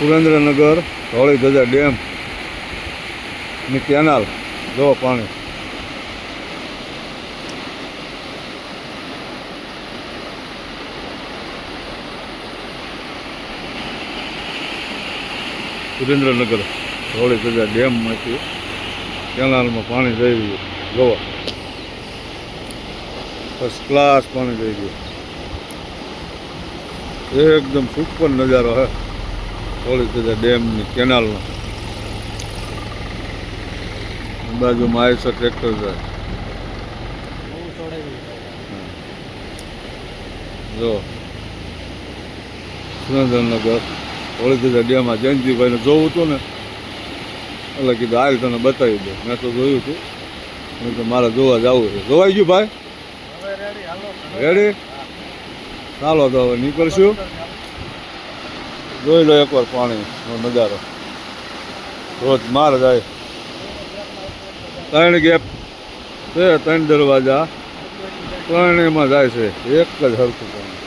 સુરેન્દ્રનગર, ધોળી ધજા ડેમની કેનાલ. જો પાણી. સુરેન્દ્રનગર, ધોળી ધજા ડેમમાંથી કેનાલમાં પાણી જઈ રહ્યું જોવા ફર્સ્ટ ક્લાસ પાણી જઈ ગયું એકદમ સુપર નજારો હે. ધજા ડેમની કેનાલનો બાજુમાં માયસર ટ્રેક્ટર જાય. જો. સુરેન્દ્રનગર. હોળીધજા ડેમમાં જયંતિભાઈને જોવું હતું ને એટલે કીધું હાલ તને બતાવી દે. મેં તો જોયું હતું. મેં તો મારે જોવા જવું છે. જોવાઈ ગયું ભાઈ? રેડી ચાલો તો હવે નીકળશું. જોઈ લો એકવાર પાણીનો નજારો. રોજ માર જાય. ત્રણ ગેપ છે, ત્રણ દરવાજા. ત્રણેયમાં જાય છે, એક જ હરખું પાણી.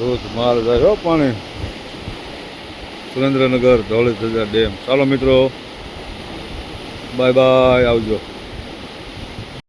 રોજ માર જાય હો પાણી. સુરેન્દ્રનગર ધોળી ધજા ડેમ. ચાલો મિત્રો, બાય બાય, આવજો.